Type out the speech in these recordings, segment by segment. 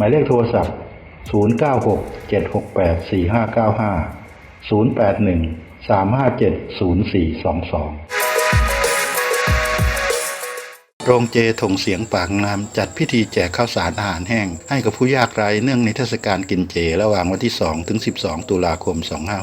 หมายเลขโทรศัพท์ 096 768 4595 081 357 0422 โรงเจถงเสียงปากน้ำจัดพิธีแจกข้าวสารอาหารแห้ง ให้กับผู้ยากไร้เนื่องในเทศกาลกินเจ ระหว่างวันที่ 2 ถึง 12 ตุลาคม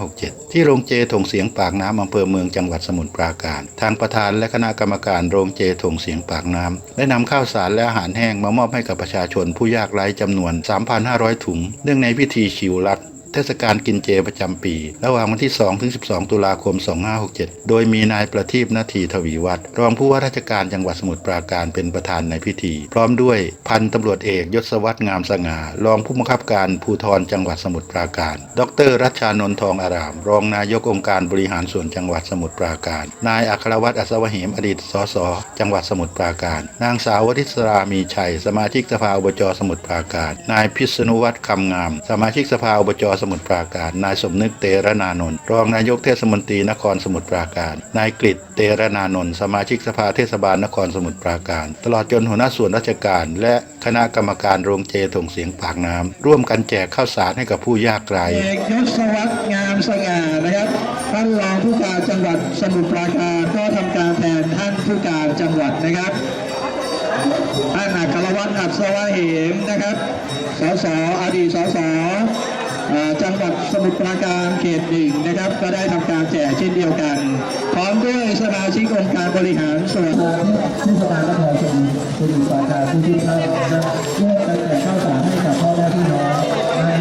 2567 ที่โรงเจถงเสียงปากน้ำอำเภอเมืองจังหวัดสมุทรปราการ ทางประธานและคณะกรรมการโรงเจถงเสียงปากน้ำได้นำข้าวสารและอาหารแห้งมามอบให้กับประชาชนผู้ยากไร้จำนวน 3,500 ถุง เนื่องในพิธีชิวรัต เทศกาลกินเจประจำปี ระหว่างวันที่ 2 ถึง 12 ตุลาคม 2567 โดยมีนายประทีปนาทีทวีวัฒน์รองผู้ว่าราชการจังหวัดสมุทรปราการเป็นประธานในพิธี พร้อมด้วยพันตำรวจเอกยศวัฒน์งามสง่ารองผู้บังคับการภูธรจังหวัดสมุทรปราการ ดรรัชชานนท์ทองอาราม รองนายกองค์การบริหารส่วนจังหวัดสมุทรปราการ นายอัครวัตรอัศวเหมอดีตสสจังหวัดสมุทรปราการ นางสาววริศรามีชัย สมาชิกสภาอบจสมุทรปราการ นายพิษณุวัฒน์คำงาม สมาชิกสภาอบจสมุทรปราการ นายสมนึกเตระนานนท์รองนายกเทศมนตรีนครสมุทรปราการ นายกฤษเตระนานนท์สมาชิกสภาเทศบาลนครสมุทรปราการ ตลอดจนหัวหน้าส่วนราชการ และคณะกรรมการโรงเจถงเสียงปากน้ำร่วมกันแจกข้าวสารให้กับผู้ยากไร้เอกยศวัฒน์งามสง่านะครับท่านรองผู้การจังหวัดสมุทรปราการก็ทำการแทนท่านผู้การจังหวัดนะครับท่านอัครวัฒน์อัศวะเหมนะครับสสอดีตสสเอ่อ จังหวัดสมุทรปราการเขตหนึ่งนะครับ ก็ได้ทำการแจกเช่นเดียวกัน พร้อมด้วยสมาชิกองค์การบริหารส่วนที่สภานครสมุทรปราการทุกท่านะครับร่อกันแจกข้าวสารให้กับพ่อแม่พี่น้องใน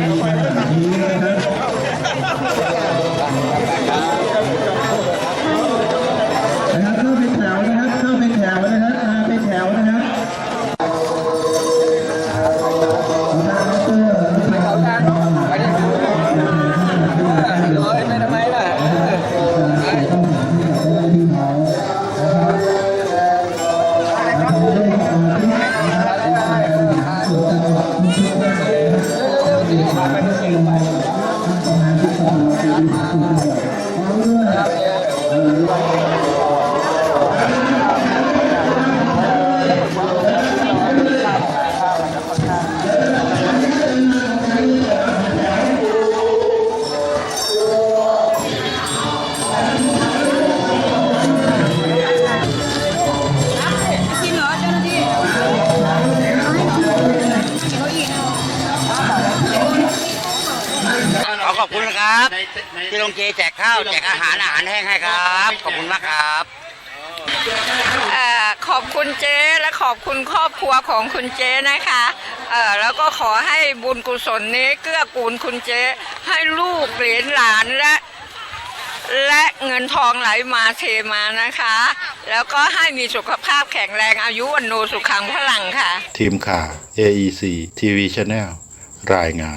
Yeah. ขอขอบคุณนะครับที่โรงเจแจกข้าวแจกอาหารอาหารแห้งให้ครับ ขอบคุณมากครับเอ่อขอบคุณเจ๊และขอบคุณครอบครัวของคุณเจ๊นะคะเอ่อแล้วก็ขอให้บุญกุศลนี้เกื้อกูลคุณเจ๊ให้ลูกเหลนหลานและและเงินทองไหลมาเทมานะคะ แล้วก็ให้มีสุขภาพแข็งแรงอายุวันโนสุขังพลังค่ะ ทีมข่าว AEC TV Channel รายงาน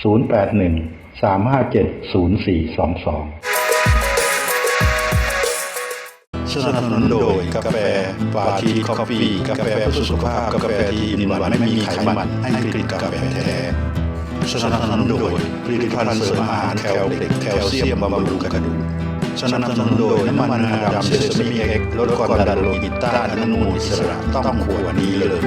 081 357 0422 สนับสนุนโดยกาแฟปาทีคอฟฟี่กาแฟเพื่อสุขภาพ กาแฟที่อิ่มหวานไม่มีไขมันให้กลิ่นกาแฟแท้สนับสนุนโดยผลิตภัณฑ์เสริมอาหารแคลเล็กแคลเซียมบำรุงกระดูกสนับสนุนโดยน้ำมันงาดำเซซามิเอ็กลดความดันโลหิตต้านอนุมูลอิสระต้องขวดนี้เลย